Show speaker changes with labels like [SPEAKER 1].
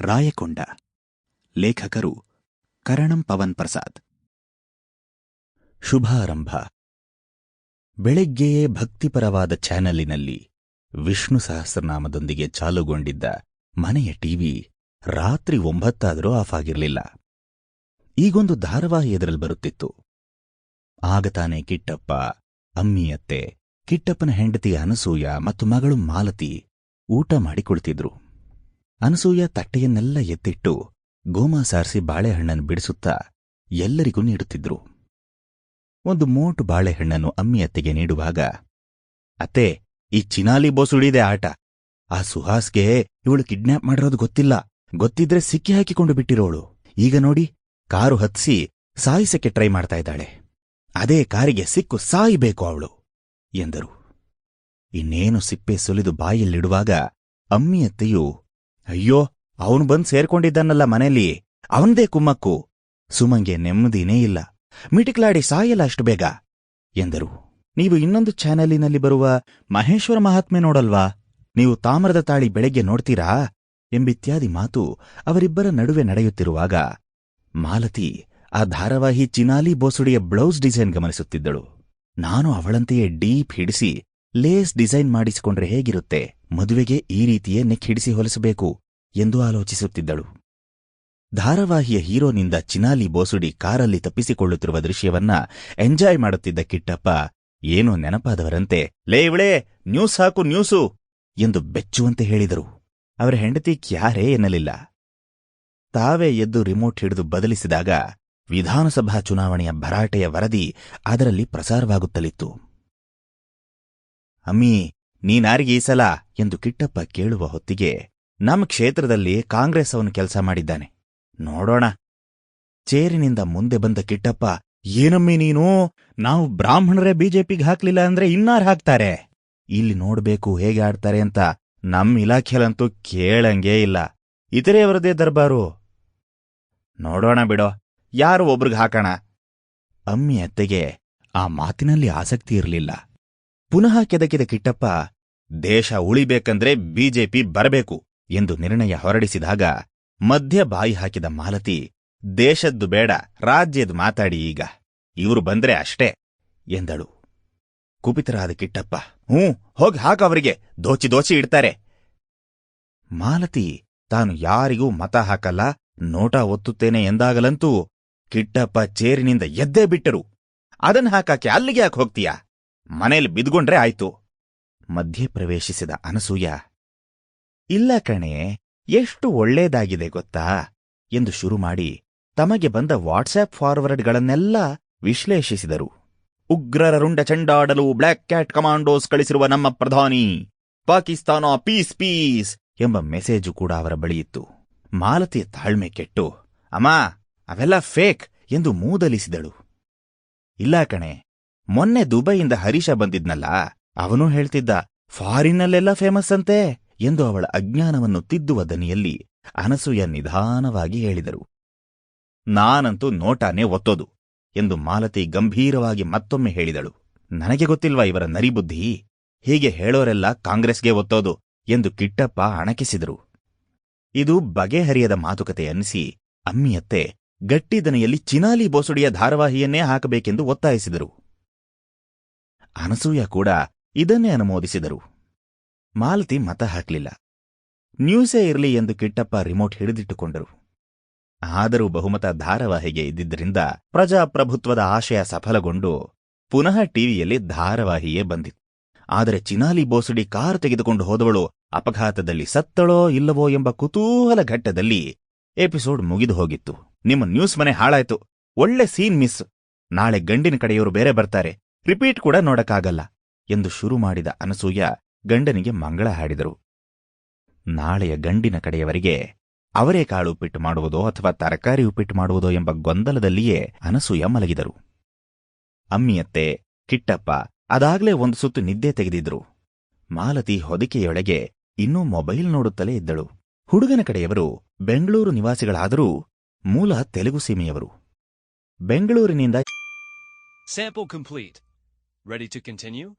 [SPEAKER 1] ರಾಯಕೊಂಡ. ಲೇಖಕರು ಕರಣಂ ಪವನ್ ಪ್ರಸಾದ್. ಶುಭಾರಂಭ. ಬೆಳಗ್ಗೆಯೇ ಭಕ್ತಿಪರವಾದ ಚಾನಲಿನಲ್ಲಿ ವಿಷ್ಣು ಸಹಸ್ರನಾಮದೊಂದಿಗೆ ಚಾಲುಗೊಂಡಿದ್ದ ಮನೆಯ ಟಿವಿ ರಾತ್ರಿ ಒಂಬತ್ತಾದರೂ ಆಫ್ ಆಗಿರಲಿಲ್ಲ. ಈಗೊಂದು ಧಾರಾವಾಹಿ ಎದುರಲ್ಲಿ ಬರುತ್ತಿತ್ತು. ಆಗ ತಾನೇ ಕಿಟ್ಟಪ್ಪ, ಅಮ್ಮಿಯತ್ತೆ, ಕಿಟ್ಟಪ್ಪನ ಹೆಂಡತಿ ಅನಸೂಯ ಮತ್ತು ಮಗಳು ಮಾಲತಿ ಊಟ ಮಾಡಿ ಕುಳಿತಿದ್ರು ಅನಸೂಯ ತಟ್ಟೆಯನ್ನೆಲ್ಲ ಎತ್ತಿಟ್ಟು ಗೋಮಾ ಸಾರಿಸಿ ಬಾಳೆಹಣ್ಣನ್ನು ಬಿಡಿಸುತ್ತಾ ಎಲ್ಲರಿಗೂ ನೀಡುತ್ತಿದ್ರು. ಒಂದು ಮೋಟು ಬಾಳೆಹಣ್ಣನ್ನು ಅಮ್ಮಿಯತ್ತೆಗೆ ನೀಡುವಾಗ, ಅತ್ತೆ, ಈ ಚಿನಾಲಿ ಬೋಸುಳಿದೆ ಆಟ. ಆ ಸುಹಾಸ್ಗೆ ಇವಳು ಕಿಡ್ನ್ಯಾಪ್ ಮಾಡಿರೋದು ಗೊತ್ತಿಲ್ಲ. ಗೊತ್ತಿದ್ರೆ ಸಿಕ್ಕಿ ಹಾಕಿಕೊಂಡು ಬಿಟ್ಟಿರೋಳು. ಈಗ ನೋಡಿ, ಕಾರು ಹತ್ಸಿ ಸಾಯಿಸಕ್ಕೆ ಟ್ರೈ ಮಾಡ್ತಾ ಇದ್ದಾಳೆ. ಅದೇ ಕಾರಿಗೆ ಸಿಕ್ಕು ಸಾಯಬೇಕು ಅವಳು, ಎಂದರು. ಇನ್ನೇನು ಸಿಪ್ಪೆ ಸುಲಿದು ಬಾಯಲ್ಲಿಡುವಾಗ ಅಮ್ಮಿಯತ್ತೆಯು ಅಯ್ಯೋ, ಅವನು ಬಂದ್ ಸೇರ್ಕೊಂಡಿದ್ದಾನಲ್ಲ ಮನೆಯಲ್ಲಿ. ಅವನದೇ ಕುಮ್ಮಕ್ಕು. ಸುಮಂಗೆ ನೆಮ್ಮದಿನೇ ಇಲ್ಲ. ಮಿಟಿಕ್ಲಾಡಿ ಸಾಯಲ್ಲ ಅಷ್ಟು ಬೇಗ. ಎಂದರು. ನೀವು ಇನ್ನೊಂದು ಚಾನೆಲಿನಲ್ಲಿ ಬರುವ ಮಹೇಶ್ವರ ಮಹಾತ್ಮೆ ನೋಡಲ್ವಾ? ನೀವು ತಾಮ್ರದ ತಾಳಿ ಬೆಳಗ್ಗೆ ನೋಡ್ತೀರಾ? ಎಂಬಿತ್ಯಾದಿ ಮಾತು ಅವರಿಬ್ಬರ ನಡುವೆ ನಡೆಯುತ್ತಿರುವಾಗ ಮಾಲತಿ ಆ ಧಾರಾವಾಹಿ ಚಿನಾಲಿ ಬೋಸುಡಿಯ ಬ್ಲೌಸ್ ಡಿಸೈನ್ ಗಮನಿಸುತ್ತಿದ್ದಳು. ನಾನು ಅವಳಂತೆಯೇ ಡೀಪ್ ಹಿಡಿಸಿ ಲೇಸ್ ಡಿಸೈನ್ ಮಾಡಿಸಿಕೊಂಡ್ರೆ ಹೇಗಿರುತ್ತೆ? ಮದುವೆಗೆ ಈ ರೀತಿಯೇ ನೆಕ್ ಹಿಡಿಸಿ ಹೊಲಿಸಬೇಕು ಎಂದು ಆಲೋಚಿಸುತ್ತಿದ್ದಳು. ಧಾರಾವಾಹಿಯ ಹೀರೋನಿಂದ ಚಿನಾಲಿ ಬೋಸುಡಿ ಕಾರಲ್ಲಿ ತಪ್ಪಿಸಿಕೊಳ್ಳುತ್ತಿರುವ ದೃಶ್ಯವನ್ನ ಎಂಜಾಯ್ ಮಾಡುತ್ತಿದ್ದ ಕಿಟ್ಟಪ್ಪ, ಏನೋ ನೆನಪಾದವರಂತೆ, ಲೇ ಇವಳೇ, ನ್ಯೂಸ್ ಹಾಕು, ನ್ಯೂಸು! ಎಂದು ಬೆಚ್ಚುವಂತೆ ಹೇಳಿದರು. ಅವರ ಹೆಂಡತಿ ಕ್ಯಾರೇ ಎನ್ನಲಿಲ್ಲ. ತಾವೇ ಎದ್ದು ರಿಮೋಟ್ ಹಿಡಿದು ಬದಲಿಸಿದಾಗ ವಿಧಾನಸಭಾ ಚುನಾವಣೆಯ ಭರಾಟೆಯ ವರದಿ ಅದರಲ್ಲಿ ಪ್ರಸಾರವಾಗುತ್ತಲಿತ್ತು. ಅಮ್ಮಿ, ನೀನಾರಿಗೆ ಈ ಸಲ ಎಂದು ಕಿಟ್ಟಪ್ಪ ಕೇಳುವ ಹೊತ್ತಿಗೆ ನಮ್ಮ ಕ್ಷೇತ್ರದಲ್ಲಿ ಕಾಂಗ್ರೆಸ್ ಅವನು ಕೆಲಸ ಮಾಡಿದ್ದಾನೆ. ನೋಡೋಣ. ಚೇರಿನಿಂದ ಮುಂದೆ ಬಂದ ಕಿಟ್ಟಪ್ಪ, ಏನಮ್ಮಿ ನೀನು? ನಾವು ಬ್ರಾಹ್ಮಣರೇ ಬಿಜೆಪಿಗೆ ಹಾಕ್ಲಿಲ್ಲ ಅಂದ್ರೆ ಇನ್ನಾರ್ ಹಾಕ್ತಾರೆ? ಇಲ್ಲಿ ನೋಡ್ಬೇಕು ಹೇಗೆ ಆಡ್ತಾರೆ ಅಂತ ನಮ್ ಇಲಾಖೆಲಂತೂ ಕೇಳಂಗೇ ಇಲ್ಲ. ಇತರೆಯವರದೇ ದರ್ಬಾರು? ನೋಡೋಣ ಬಿಡೋ, ಯಾರು ಒಬ್ರಿಗೆ ಹಾಕೋಣ? ಅಮ್ಮಿ ಅತ್ತೆಗೆ ಆ ಮಾತಿನಲ್ಲಿ ಆಸಕ್ತಿ ಇರಲಿಲ್ಲ. ಪುನಃ ಕೆದಕಿದ ಕಿಟ್ಟಪ್ಪ, ದೇಶ ಉಳಿಬೇಕಂದ್ರೆ ಬಿಜೆಪಿ ಬರಬೇಕು ಎಂದು ನಿರ್ಣಯ ಹೊರಡಿಸಿದಾಗ ಮಧ್ಯ ಬಾಯಿ ಹಾಕಿದ ಮಾಲತಿ, ದೇಶದ್ದು ಬೇಡ ರಾಜ್ಯದ್ ಮಾತಾಡಿ ಈಗ, ಇವರು ಬಂದ್ರೆ ಅಷ್ಟೇ ಎಂದಳು. ಕುಪಿತರಾದ ಕಿಟ್ಟಪ್ಪ, ಹ್ಞೂ, ಹೋಗಿ ಹಾಕ ಅವರಿಗೆ, ದೋಚಿ ದೋಚಿ ಇಡ್ತಾರೆ. ಮಾಲತಿ ತಾನು ಯಾರಿಗೂ ಮತ ಹಾಕಲ್ಲ, ನೋಟ ಒತ್ತುತ್ತೇನೆ ಎಂದಾಗಲಂತೂ ಕಿಟ್ಟಪ್ಪ ಚೇರಿನಿಂದ ಎದ್ದೇ ಬಿಟ್ಟರು. ಅದನ್ ಹಾಕಾಕೆ ಅಲ್ಲಿಗೆ ಯಾಕೆ ಹೋಗ್ತೀಯಾ? ಮನೇಲಿ ಬಿದ್ಕೊಂಡ್ರೆ ಆಯ್ತು. ಮಧ್ಯೆ ಪ್ರವೇಶಿಸಿದ ಅನಸೂಯ, ಇಲ್ಲ ಕಣೆ, ಎಷ್ಟು ಒಳ್ಳೇದಾಗಿದೆ ಗೊತ್ತಾ? ಎಂದು ಶುರು ಮಾಡಿ ತಮಗೆ ಬಂದ ವಾಟ್ಸ್ಆಪ್ ಫಾರ್ವರ್ಡ್ಗಳನ್ನೆಲ್ಲ ವಿಶ್ಲೇಷಿಸಿದರು. ಉಗ್ರರ ರುಂಡ ಚಂಡಾಡಲು ಬ್ಲ್ಯಾಕ್ ಕ್ಯಾಟ್ ಕಮಾಂಡೋಸ್ ಕಳಿಸಿರುವ ನಮ್ಮ ಪ್ರಧಾನಿ, ಪಾಕಿಸ್ತಾನ ಪೀಸ್ ಪೀಸ್ ಎಂಬ ಮೆಸೇಜು ಕೂಡ ಅವರ ಬಳಿಯಿತ್ತು ಮಾಲತಿಯ ತಾಳ್ಮೆ ಕೆಟ್ಟು, ಅಮ್ಮ, ಅವೆಲ್ಲ ಫೇಕ್ ಎಂದು ಮೂದಲಿಸಿದಳು. ಇಲ್ಲ ಕಣೆ ಮೊನ್ನೆ ದುಬೈಯಿಂದ ಹರೀಶ ಬಂದಿದ್ನಲ್ಲ, ಅವನೂ ಹೇಳ್ತಿದ್ದ ಫಾರಿನ್ನಲ್ಲೆಲ್ಲ ಫೇಮಸ್ ಅಂತೆ ಎಂದು ಅವಳ ಅಜ್ಞಾನವನ್ನು ತಿದ್ದುವ ದನಿಯಲ್ಲಿ ಅನಸೂಯ ನಿಧಾನವಾಗಿ ಹೇಳಿದರು. ನಾನಂತೂ ನೋಟಾನೇ ಒತ್ತೋದು ಎಂದು ಮಾಲತಿ ಗಂಭೀರವಾಗಿ ಮತ್ತೊಮ್ಮೆ ಹೇಳಿದಳು. ನನಗೆ ಗೊತ್ತಿಲ್ವಾ ಇವರ ನರಿಬುದ್ಧಿ? ಹೀಗೆ ಹೇಳೋರೆಲ್ಲ ಕಾಂಗ್ರೆಸ್ಗೆ ಒತ್ತೋದು ಎಂದು ಕಿಟ್ಟಪ್ಪ ಅಣಕಿಸಿದರು. ಇದು ಬಗೆಹರಿಯದ ಮಾತುಕತೆ ಅನ್ನಿಸಿ ಅಮ್ಮಿಯತ್ತೆ ಗಟ್ಟಿದನೆಯಲ್ಲಿ ಚಿನಾಲಿ ಬೋಸುಡಿಯ ಧಾರಾವಾಹಿಯನ್ನೇ ಹಾಕಬೇಕೆಂದು ಒತ್ತಾಯಿಸಿದರು. ಅನಸೂಯ ಕೂಡ ಇದನ್ನೇ ಅನುಮೋದಿಸಿದರು. ಮಾಲತಿ ಮತ ಹಾಕಲಿಲ್ಲ. ನ್ಯೂಸೇ ಇರಲಿ ಎಂದು ಕಿಟ್ಟಪ್ಪ ರಿಮೋಟ್ ಹಿಡಿದಿಟ್ಟುಕೊಂಡರು. ಆದರೂ ಬಹುಮತ ಧಾರಾವಾಹಿಗೆ ಇದ್ದಿದ್ದರಿಂದ ಪ್ರಜಾಪ್ರಭುತ್ವದ ಆಶಯ ಸಫಲಗೊಂಡು ಪುನಃ ಟಿವಿಯಲ್ಲಿ ಧಾರಾವಾಹಿಯೇ ಬಂದಿತ್ತು. ಆದರೆ ಚಿನಾಲಿ ಬೋಸಡಿ ಕಾರು ತೆಗೆದುಕೊಂಡು ಹೋದವಳು ಅಪಘಾತದಲ್ಲಿ ಸತ್ತಳೋ ಇಲ್ಲವೋ ಎಂಬ ಕುತೂಹಲ ಘಟ್ಟದಲ್ಲಿ ಎಪಿಸೋಡ್ ಮುಗಿದು ಹೋಗಿತ್ತು. ನಿಮ್ಮ ನ್ಯೂಸ್ ಮನೆ ಹಾಳಾಯ್ತು. ಒಳ್ಳೆ ಸೀನ್ ಮಿಸ್. ನಾಳೆ ಗಂಡಿನ ಕಡೆಯವರು ಬೇರೆ ಬರ್ತಾರೆ. ರಿಪೀಟ್ ಕೂಡ ನೋಡಕ್ಕಾಗಲ್ಲ ಎಂದು ಶುರು ಮಾಡಿದ ಅನಸೂಯ ಗಂಡನಿಗೆ ಮಂಗಳ ಹಾಡಿದರು. ನಾಳೆಯ ಗಂಡಿನ ಕಡೆಯವರಿಗೆ ಅವರೇ ಕಾಳು ಉಪ್ಪಿಟ್ಟು ಮಾಡುವುದೋ ಅಥವಾ ತರಕಾರಿ ಉಪ್ಪಿಟ್ಟು ಮಾಡುವುದೋ ಎಂಬ ಗೊಂದಲದಲ್ಲಿಯೇ ಅನಸೂಯ ಮಲಗಿದರು. ಅಮ್ಮಿಯತ್ತೆ, ಕಿಟ್ಟಪ್ಪ, ಅದಾಗ್ಲೇ ಒಂದು ಸುತ್ತು ನಿದ್ದೆ ತೆಗೆದಿದ್ರು. ಮಾಲತಿ ಹೊದಿಕೆಯೊಳಗೆ ಇನ್ನೂ ಮೊಬೈಲ್ ನೋಡುತ್ತಲೇ ಇದ್ದಳು. ಹುಡುಗನ ಕಡೆಯವರು ಬೆಂಗಳೂರು ನಿವಾಸಿಗಳಾದರೂ ಮೂಲ ತೆಲುಗು ಸೀಮೆಯವರು. ಬೆಂಗಳೂರಿನಿಂದ.
[SPEAKER 2] Ready to continue?